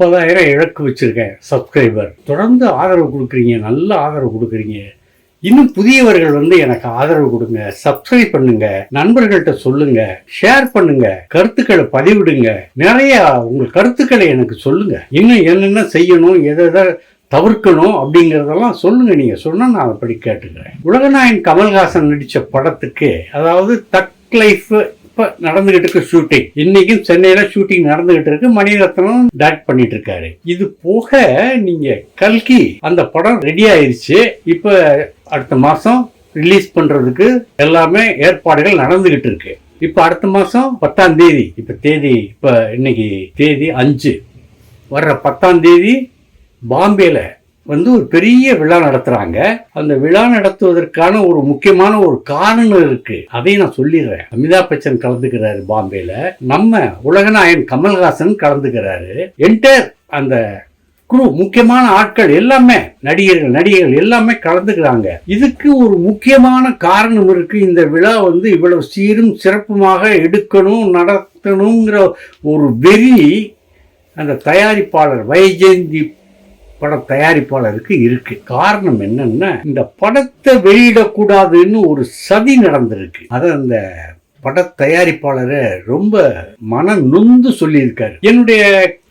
ஐம்பதாயிரம் இழக்கு வச்சுருக்கேன் சப்ஸ்கிரைபர் தொடர்ந்து ஆதரவு கொடுக்குறீங்க நல்ல ஆதரவு கொடுக்குறீங்க. இன்னும் புதியவர்கள் வந்து எனக்கு ஆதரவு கொடுங்க சப்ஸ்கிரைப் பண்ணுங்க நண்பர்கள்ட்ட சொல்லுங்க ஷேர் பண்ணுங்க கருத்துக்களை பதிவிடுங்க. நிறைய உங்கள் கருத்துக்களை எனக்கு சொல்லுங்க. இன்னும் என்னென்ன செய்யணும் எதை எதை தவிர்க்கணும் அப்படிங்கிறதெல்லாம் சொல்லுங்க. நீங்க சொன்னா நான் அப்படி கேட்டுக்கிறேன். உலகநாயன் கமல்ஹாசன் நடித்த படத்துக்கு அதாவது தக் லைஃப் இப்போ நடந்துகிட்டு இருக்கு ஷூட்டிங் இன்னைக்கும் சென்னையில ஷூட்டிங் நடந்துகிட்டு இருக்கு மணிரத்னம் டைரக்ட் பண்ணிட்டு இருக்காரு இது போக நீங்க கல்கி அந்த படம் ரெடி ஆயிருச்சு. இப்ப அடுத்த மாசம் ரிலீஸ் பண்றதுக்கு எல்லாமே ஏற்பாடுகள் நடந்துகிட்டு இருக்கு இப்ப அடுத்த மாசம் பத்தாம் தேதி இப்ப தேதி இப்ப இன்னைக்கு தேதி அஞ்சு. வர்ற பத்தாம் தேதி பாம்பேல வந்து ஒரு பெரிய விழா நடத்துறாங்க. அந்த விழா நடத்துவதற்கான ஒரு முக்கியமான ஒரு காரணம் இருக்கு. அதையும் நான் சொல்லிடுறேன். அமிதாப் பச்சன் கலந்துக்கிறாரு பாம்பேல. நம்ம உலகநாயகன் கமல்ஹாசன் கலந்துக்கிறாரு. என்டர் அந்த குழு முக்கியமான ஆட்கள் எல்லாமே நடிகர்கள் நடிகர்கள் எல்லாமே கலந்துக்கிறாங்க. இதுக்கு ஒரு முக்கியமான காரணம் இருக்கு. இந்த விழா வந்து இவ்வளவு சீரும் சிறப்புமாக எடுக்கணும் நடத்தணுங்கிற ஒரு வெறி அந்த தயாரிப்பாளர் வைஜெயந்தி பட தயாரிப்பாளருக்கு இருக்கு. காரணம் என்னன்னா இந்த படத்தை வெளியிடக்கூடாதுன்னு ஒரு சதி நடந்திருக்கு. அதை அந்த பட தயாரிப்பாளர் ரொம்ப மன நொந்து சொல்லியிருக்காரு. என்னுடைய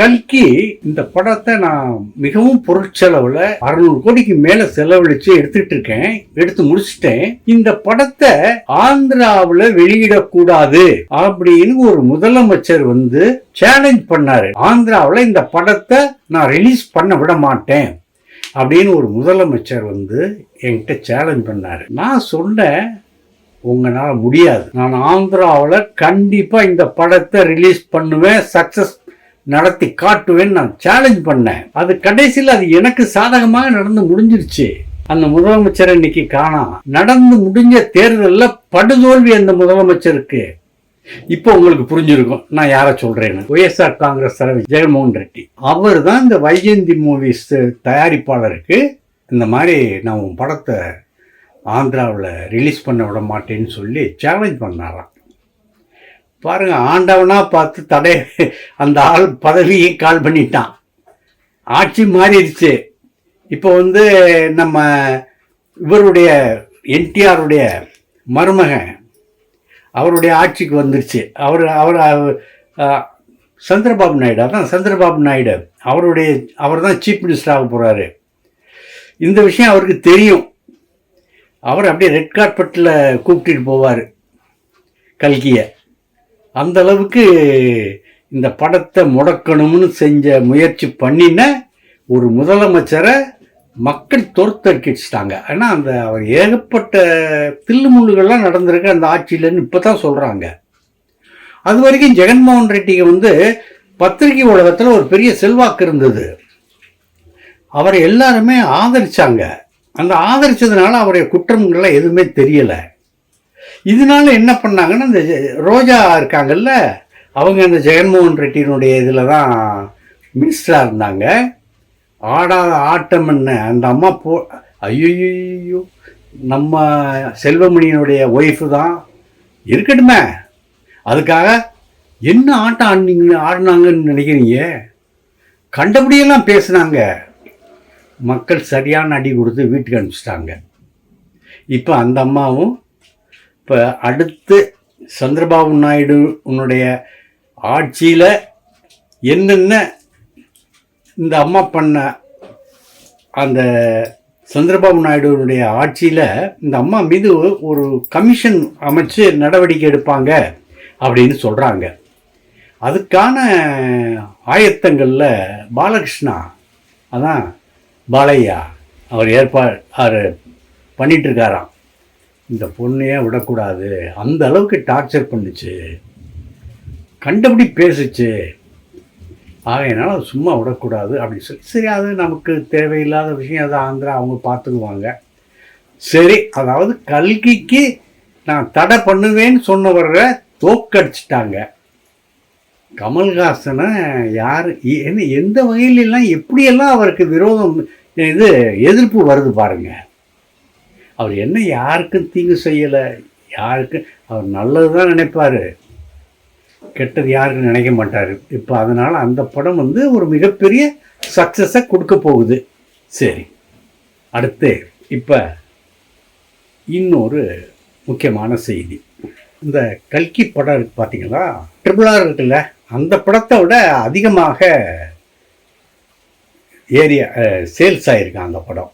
கல்கி இந்த படத்தை நான் மிகவும் பொருட்செலவுல அறுநூறு கோடிக்கு மேல செலவழிச்சு எடுத்துட்டு இருக்கேன். எடுத்து முடிச்சிட்டேன். இந்த படத்தை ஆந்திராவில் வெளியிடக்கூடாது அப்படின்னு ஒரு முதலமைச்சர் வந்து சேலஞ்ச் பண்ணாரு. ஆந்திராவில் இந்த படத்தை நான் ரிலீஸ் பண்ண விட மாட்டேன் அப்படின்னு ஒரு முதலமைச்சர் வந்து என்கிட்ட சேலஞ்ச் பண்ணாரு. நான் சொன்னேன் உங்களால் முடியாது. நான் ஆந்திராவில் கண்டிப்பாக இந்த படத்தை ரிலீஸ் பண்ணுவேன் சக்ஸஸ் நடத்தி காட்டுவேன்னு நான் சேலஞ்ச் பண்ணேன். அது கடைசியில் அது எனக்கு சாதகமாக நடந்து முடிஞ்சிருச்சு. அந்த முதலமைச்சர் இன்னைக்கு காணாம் நடந்து முடிஞ்ச தேர்தலில் படுதோல்வி அந்த முதலமைச்சருக்கு. இப்போ உங்களுக்கு புரிஞ்சிருக்கும். நான் யாரை சொல்றேன்னு. ஒய்எஸ்ஆர் காங்கிரஸ் தலைவர் ஜெகன்மோகன் ரெட்டி. அவர் தான் இந்த வைஜெயந்தி மூவிஸ் தயாரிப்பாளருக்கு இந்த மாதிரி நான் உன் படத்தை ஆந்திராவில் ரிலீஸ் பண்ண விட மாட்டேன்னு சொல்லி சேலஞ்ச் பண்ணாராம். பாருங்கள் ஆண்டவனாக பார்த்து தடை அந்த ஆள் பதவியை கால் பண்ணிட்டான். ஆட்சி மாறிடுச்சு. இப்போ வந்து நம்ம இவருடைய என்டிஆருடைய மருமகன் அவருடைய ஆட்சிக்கு வந்துருச்சு. அவர் அவர் சந்திரபாபு நாயுடு அதான் சந்திரபாபு நாயுடு. அவருடைய அவர் தான் சீஃப் மினிஸ்டர் ஆக போகிறாரு இந்த விஷயம் அவருக்கு தெரியும். அவர் அப்படியே ரெட் கார்பெட்டில் கூப்பிட்டுட்டு போவார் கல்கியை. அந்த அளவுக்கு இந்த படத்தை முடக்கணும்னு செஞ்ச முயற்சி பண்ணின ஒரு முதலமைச்சரை மக்கள் தோற்கடிச்சிட்டாங்க ஏன்னா அந்த அவர் ஏகப்பட்ட தில்லுமுள்ளுகள்லாம் நடந்திருக்கு அந்த ஆட்சியிலன்னு இப்போ தான் சொல்கிறாங்க அது வரைக்கும் ஜெகன்மோகன் ரெட்டிக்கு வந்து பத்திரிகை உலகத்தில் ஒரு பெரிய செல்வாக்கு இருந்தது. அவரை எல்லாருமே ஆதரிச்சாங்க. அந்த ஆதரிச்சதுனால அவருடைய குற்றங்கள்லாம் எதுவுமே தெரியலை. இதனால என்ன பண்ணாங்கன்னா இந்த ரோஜா இருக்காங்கல்ல அவங்க அந்த ஜெகன்மோகன் ரெட்டியினுடைய இதில் தான் மினிஸ்டராக இருந்தாங்க. ஆடாத ஆட்டம் என்ன அந்த அம்மா போ ஐயோ நம்ம செல்வமணியினுடைய ஒய்ஃபு தான். இருக்கட்டுமே. அதுக்காக என்ன ஆட்டம் ஆடினீங்க ஆடினாங்கன்னு நினைக்கிறீங்க? கண்டபடியெல்லாம் பேசுனாங்க. மக்கள் சரியான அடி கொடுத்து வீட்டுக்கு அனுப்பிச்சிட்டாங்க. இப்போ அந்த அம்மாவும் இப்போ அடுத்து சந்திரபாபு நாயுடு உன்னுடைய ஆட்சியில் என்னென்ன இந்த அம்மா பண்ண அந்த சந்திரபாபு நாயுடுனுடைய ஆட்சியில் இந்த அம்மா மீது ஒரு கமிஷன் அமைச்சு நடவடிக்கை எடுப்பாங்க அப்படின்னு சொல்கிறாங்க அதுக்கான ஆயத்தங்களில் பாலகிருஷ்ணா அதான் பாலையா அவர் ஏற்பாடு அவர் பண்ணிகிட்ருக்காராம் இந்த பொண்ணையே விடக்கூடாது? அந்த அளவுக்கு டார்ச்சர் பண்ணுச்சு. கண்டபடி பேசுச்சு. ஆகையினால சும்மா விடக்கூடாது அப்படின்னு சொல்லி சரி அது நமக்கு தேவையில்லாத விஷயம் அதை ஆந்திரா அவங்க பார்த்துக்குவாங்க. சரி அதாவது கல்கிக்கு நான் தடை பண்ணுவேன்னு சொன்னவரை தோக்கடிச்சிட்டாங்க கமல்ஹாசனை யார் என்ன எந்த வகையிலெல்லாம் எப்படியெல்லாம் அவருக்கு விரோதம் இது எதிர்ப்பு வருது பாருங்க. அவர் என்ன யாருக்கும் தீங்கு செய்யலை யாருக்கும் அவர் நல்லது தான் நினைப்பாரு. கெட்டது யாருக்கும் நினைக்க மாட்டார். இப்போ அதனால் அந்த படம் வந்து ஒரு மிகப்பெரிய சக்ஸஸை கொடுக்க போகுது. சரி அடுத்து இப்போ இன்னொரு முக்கியமான செய்தி. இந்த கல்கி படம் இருக்கு பார்த்தீங்களா ட்ரிபிளாக இருக்குல்ல? அந்த படத்தை விட அதிகமாக ஏரியா சேல்ஸ் ஆகிருக்கு அந்த படம்.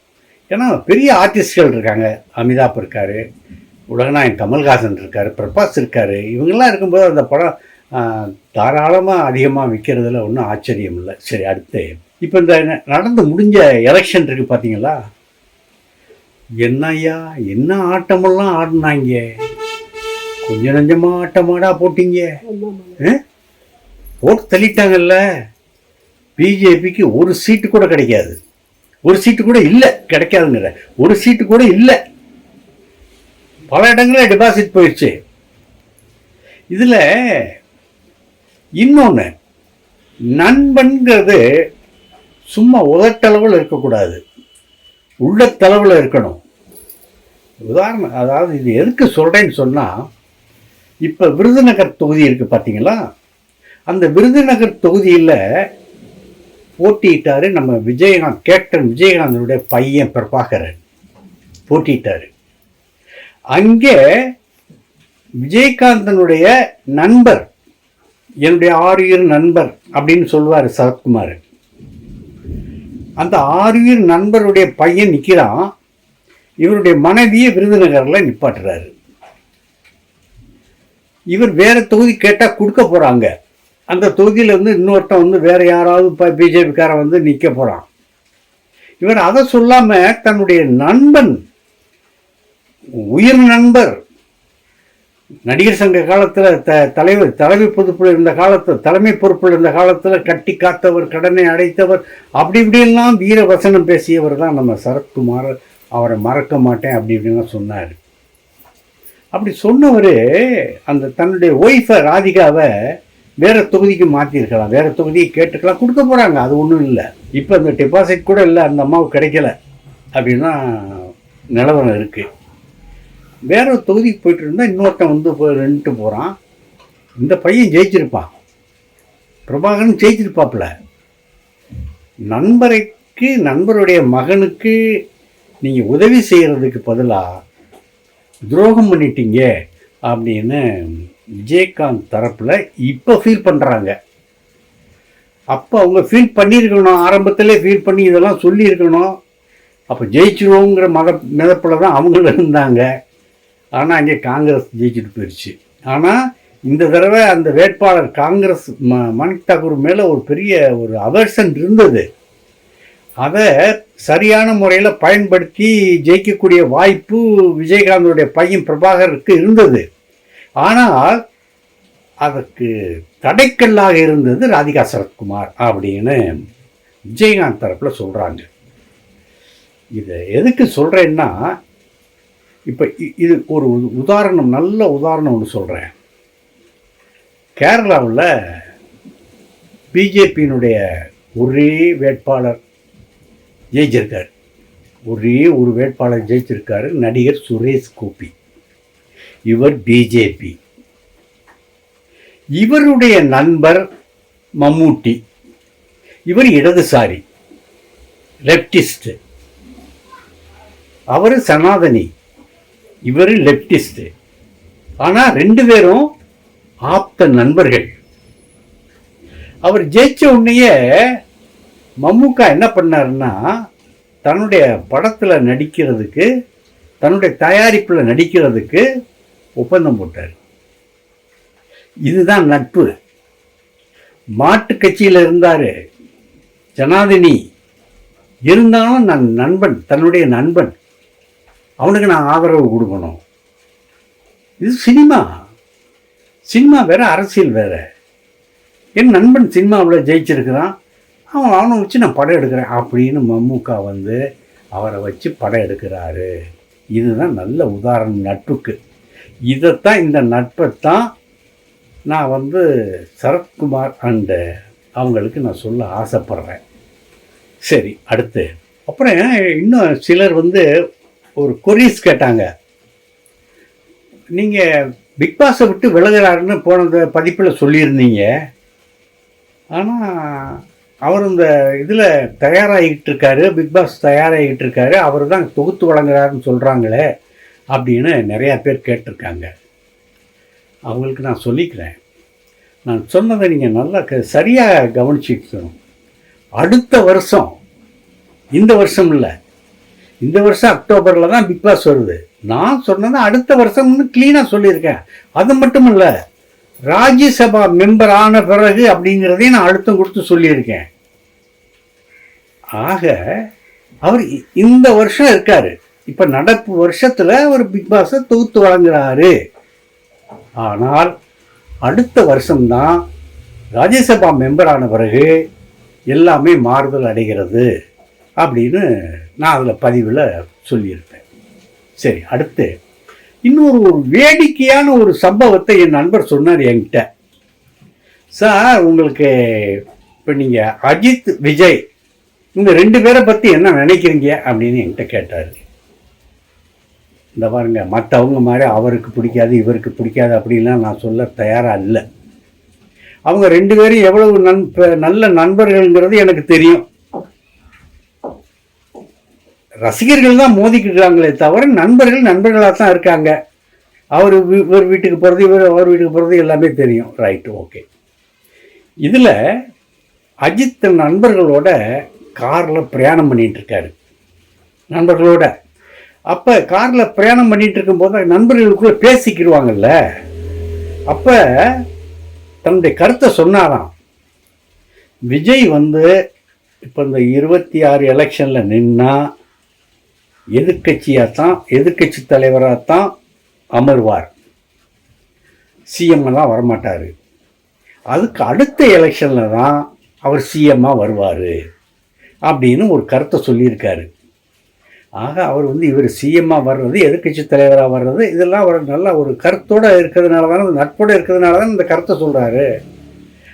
ஏன்னா பெரிய ஆர்டிஸ்ட்கள் இருக்காங்க. அமிதாப் இருக்கார் உலகநாயகன் கமல்ஹாசன் இருக்கார் பிரபாஸ் இருக்கார். இவங்கெல்லாம் இருக்கும்போது அந்த படம் தாராளமாக அதிகமாக விற்கிறதுல ஒன்றும் ஆச்சரியம் இல்லை. சரி அடுத்து. இப்போ இந்த நடந்து முடிஞ்ச எலெக்ஷன் இருக்குது பார்த்தீங்களா என்ன ஐயா என்ன ஆட்டமெல்லாம் ஆடினாங்க? கொஞ்சம் நஞ்சமாக ஆட்டமாடா போட்டீங்க? போட்டு தள்ளிட்டாங்கல்ல? பிஜேபிக்கு ஒரு சீட்டு கூட கிடைக்காது. ஒரு சீட்டு கூட இல்லை கிடைக்காதுங்கிற. ஒரு சீட்டு கூட இல்லை. பல இடங்களில் டெபாசிட் போயிடுச்சு இதில் இன்னொன்று நண்பன்கிறது சும்மா உதட்டளவில் இருக்கக்கூடாது. உள்ளத்தளவில் இருக்கணும். உதாரணம் அதாவது இது எதுக்கு சொல்கிறேன்னு சொன்னால் இப்போ விருதுநகர் தொகுதி இருக்குது பார்த்தீங்களா அந்த விருதுநகர் தொகுதியில் போட்டியிட்டார் நம்ம விஜயகாந்த் கேப்டன் விஜயகாந்தனுடைய பையன் பிரபாகரன். போட்டியிட்டாரு. அங்கே விஜயகாந்தனுடைய நண்பர் என்னுடைய ஆரியர் நண்பர் அப்படின்னு சொல்லுவார் சரத்குமார். அந்த ஆரியர் நண்பருடைய பையன் நிற்கிறான் இவருடைய மனைவியை விருதுநகரில் நிப்பாட்டுறாரு. இவர் வேற தொகுதி கேட்டால் கொடுக்க போகிறாங்க அந்த தொகுதியிலேருந்து இன்னொருத்தன் வந்து வேறு யாராவது இப்போ பிஜேபிக்காரன் வந்து நிற்க போகிறான் இவர் அதை சொல்லாமல் தன்னுடைய நண்பன் உயிர் நண்பர் நடிகர் சங்க காலத்தில் த தலைவர் தலைமை பொறுப்பில் இருந்த காலத்தில் தலைமை பொறுப்பில் இருந்த காலத்தில் கட்டி காத்தவர் கடனை அடைத்தவர் அப்படி இப்படியெல்லாம் வீர வசனம் பேசியவர் தான் நம்ம சரத்குமார். அவரை மறக்க மாட்டேன் அப்படி இப்படின்லாம் சொன்னார். அப்படி சொன்னவர் அந்த தன்னுடைய ஒய்ஃபை ராதிகாவை வேற தொகுதிக்கு மாற்றிருக்கலாம் வேற தொகுதியை கேட்டுக்கலாம். கொடுக்க போகிறாங்க அது ஒன்றும் இல்லை. இப்போ அந்த டெபாசிட் கூட இல்லை. அந்த அம்மாவுக்கு கிடைக்கல. அப்படின்னா நிலவரம் இருக்குது வேற ஒரு தொகுதிக்கு போயிட்டு இருந்தால் இன்னொருத்தன் வந்து போய் நின்றுட்டு போகிறான் இந்த பையன் ஜெயிச்சிருப்பான். பிரபாகரன் ஜெயிச்சிருப்பாப்புல. நண்பரைக்கு நண்பருடைய மகனுக்கு நீங்கள் உதவி செய்கிறதுக்கு பதிலாக துரோகம் பண்ணிட்டீங்க அப்படின்னு விஜயகாந்த் தரப்பில் இப்போ ஃபீல் பண்ணுறாங்க அப்போ அவங்க ஃபீல் பண்ணியிருக்கணும் ஆரம்பத்திலே ஃபீல் பண்ணி இதெல்லாம் சொல்லியிருக்கணும். அப்போ ஜெயிச்சிருவோங்கிற மத மிதப்பில் தான் அவங்களும் இருந்தாங்க. ஆனால் அங்கே காங்கிரஸ் ஜெயிச்சுட்டு போயிடுச்சு ஆனால் இந்த தடவை அந்த வேட்பாளர் காங்கிரஸ் ம மணிக் தாக்கூர் மேலே ஒரு பெரிய ஒரு அவர்ஷன் இருந்தது. அதை சரியான முறையில் பயன்படுத்தி ஜெயிக்கக்கூடிய வாய்ப்பு விஜயகாந்தோடைய பையன் பிரபாகருக்கு இருந்தது. ஆனால் அதற்கு தடைக்கல்லாக இருந்தது ராதிகா சரத்குமார் அப்படின்னு விஜயகாந்த் தரப்பில் சொல்கிறாங்க இதை எதுக்கு சொல்கிறேன்னா இப்போ இது ஒரு உதாரணம் நல்ல உதாரணம் ஒன்று சொல்கிறேன் கேரளாவில் பிஜேபியினுடைய ஒரே வேட்பாளர் ஜெயிச்சிருக்கார். ஒரே ஒரு வேட்பாளர் ஜெயிச்சிருக்காரு நடிகர் சுரேஷ் கோபி. இவர் பிஜேபி இவருடைய நண்பர் மம்மூட்டி. இவர் இடதுசாரி லெப்டிஸ்ட் அவர் சனாதனி இவர் லெப்டிஸ்ட் ஆனால் ரெண்டு பேரும் ஆப்த நண்பர்கள். அவர் ஜெயிச்ச உடனேயே மம்முக்கா என்ன பண்ணாருன்னா தன்னுடைய படத்தில் நடிக்கிறதுக்கு தன்னுடைய தயாரிப்பில் நடிக்கிறதுக்கு ஒப்பந்தம் போட்டார். இதுதான் நட்பு. மாட்டு கட்சியில் இருந்தார் ஜனாதினி. இருந்தாலும் நான் நண்பன் தன்னுடைய நண்பன். அவனுக்கு நான் ஆதரவு கொடுக்கணும். இது சினிமா. சினிமா வேற அரசியல் வேற. என் நண்பன் சினிமாவில் ஜெயிச்சிருக்கிறான். அவன் அவனை வச்சு நான் படம் எடுக்கிறேன் அப்படின்னு மம்முக்கா வந்து அவரை வச்சு படம் எடுக்கிறாரு. இதுதான் நல்ல உதாரணம் நட்புக்கு. இதைத்தான் இந்த நட்பை தான் நான் வந்து சரத்குமார் அண்டு அவங்களுக்கு நான் சொல்ல ஆசைப்படுறேன். சரி அடுத்து. அப்புறம் இன்னும் சிலர் வந்து ஒரு கொரிஸ் கேட்டாங்க. நீங்கள் பிக் பாஸை விட்டு விலகுறாருன்னு போன பதிப்பில் சொல்லியிருந்தீங்க. ஆனால் அவர் இந்த இதில் தயாராகிட்டு இருக்காரு பிக் பாஸ் தயாராகிட்டு இருக்காரு அவர் தான் தொகுத்து வழங்குறாருன்னு சொல்கிறாங்களே அப்படின்னு நிறையா பேர் கேட்டிருக்காங்க. அவங்களுக்கு நான் சொல்லிக்கிறேன். நான் சொன்னதை நீங்கள் நல்லா க சரியாக கவனிச்சுக்கணும். அடுத்த வருஷம் இந்த வருஷம் இல்லை. இந்த வருஷம் அக்டோபரில் தான் பிக் பாஸ் வருது. நான் சொன்னது அடுத்த வருஷம்னு க்ளீனாக சொல்லியிருக்கேன். அது மட்டும் இல்லை ராஜ்யசபா மெம்பர் ஆன பிறகு அப்படிங்கிறதையும் நான் அழுத்தம் கொடுத்து சொல்லியிருக்கேன். ஆக அவர் இ- இந்த வருஷம் இருக்காரு. இப்போ நடப்பு வருஷத்தில் ஒரு பிக் பாஸை தொகுத்து வழங்குறாரு. ஆனால் அடுத்த வருஷம்தான் ராஜ்யசபா மெம்பர் ஆன பிறகு எல்லாமே மாறுதல் அடைகிறது அப்படின்னு நான் அதில் பதிவில் சொல்லியிருப்பேன். சரி அடுத்து. இன்னொரு ஒரு வேடிக்கையான ஒரு சம்பவத்தை என் நண்பர் சொன்னார் என்கிட்ட. சார் உங்களுக்கு இப்போ நீங்கள் அஜித் விஜய் இந்த ரெண்டு பேரை பற்றி என்ன நினைக்கிறீங்க அப்படின்னு என்கிட்ட கேட்டார். இந்த பாருங்க மற்றவங்க மாதிரி அவருக்கு பிடிக்காது இவருக்கு பிடிக்காது அப்படின்லாம் நான் சொல்ல தயாராக இல்லை. அவங்க ரெண்டு பேரும் எவ்வளவு நண்ப நல்ல நண்பர்கள்ங்கிறது எனக்கு தெரியும். ரசிகர்கள் தான் மோதிக்கிட்டாங்களே தவிர நண்பர்கள் நண்பர்களாக தான் இருக்காங்க. அவர் இவர் வீட்டுக்கு போகிறது இவர் அவர் வீட்டுக்கு போகிறது எல்லாமே தெரியும். ரைட்டு ஓகே இதில் அஜித் நண்பர்களோட காரில் பிரயாணம் பண்ணிகிட்டு இருக்காரு. நண்பர்களோட அப்போ காரில் பிரயாணம் பண்ணிகிட்டு இருக்கும்போது நண்பர்களுக்குள்ளே பேசிக்கிடுவாங்கல்ல? அப்போ தன்னுடைய கருத்தை சொன்னாராம். விஜய் வந்து இப்போ இந்த இருபத்தி ஆறு எலெக்ஷனில் நின்னா எதிர்க்கட்சியாக தான் எதிர்க்கட்சி தலைவராக தான் அமர்வார் சிஎம்லாம் வரமாட்டார். அதுக்கு அடுத்த எலெக்ஷனில் தான் அவர் சிஎம்மாக வருவார். அப்படின்னு ஒரு கருத்தை சொல்லியிருக்காரு. ஆக அவர் வந்து இவர் சிஎம்மாக வர்றது எதிர்க்கட்சி தலைவராக வர்றது இதெல்லாம் அவர் நல்ல ஒரு கருத்தோடு இருக்கிறதுனால தானே அந்த நட்போடு இருக்கிறதுனால தான் இந்த கருத்தை சொல்கிறாரு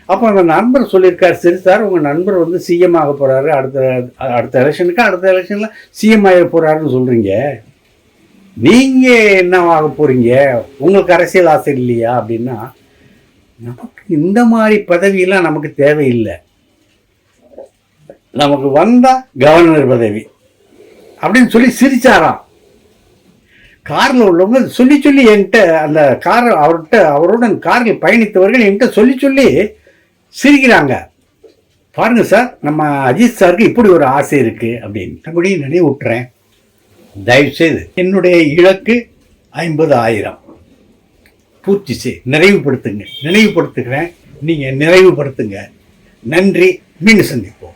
அப்போ அந்த நண்பர் சொல்லியிருக்கார் சரி சார் உங்கள் நண்பர் வந்து சிஎம் ஆக போகிறாரு அடுத்த அடுத்த எலெக்ஷனுக்கு அடுத்த எலெக்ஷனில் சிஎம் ஆக போகிறாருன்னு சொல்கிறீங்க நீங்கள் என்ன ஆக போகிறீங்க உங்களுக்கு அரசியல் ஆசை இல்லையா? அப்படின்னா நமக்கு இந்த மாதிரி பதவியெல்லாம் நமக்கு தேவையில்லை. நமக்கு வந்தால் கவர்னர் பதவி. அப்படின்னு சொல்லி சிரிச்சாராம். காரில் உள்ளவங்க சொல்லி சொல்லி என்கிட்ட அந்த கார் அவர்கிட்ட அவருடன் காரில் பயணித்தவர்கள் என்கிட்ட சொல்லி சொல்லி சிரிக்கிறாங்க. பாருங்க சார் நம்ம அஜித் சாருக்கு இப்படி ஒரு ஆசை இருக்கு அப்படின்னு. அப்படி தயவு தயவுசெய்து என்னுடைய இலக்கு ஐம்பது ஆயிரம் பூர்த்தி செய் நிறைவுபடுத்துங்க. நினைவுபடுத்துகிறேன் நீங்கள் நிறைவுபடுத்துங்க. நன்றி. மீண்டும் சந்திப்போம்.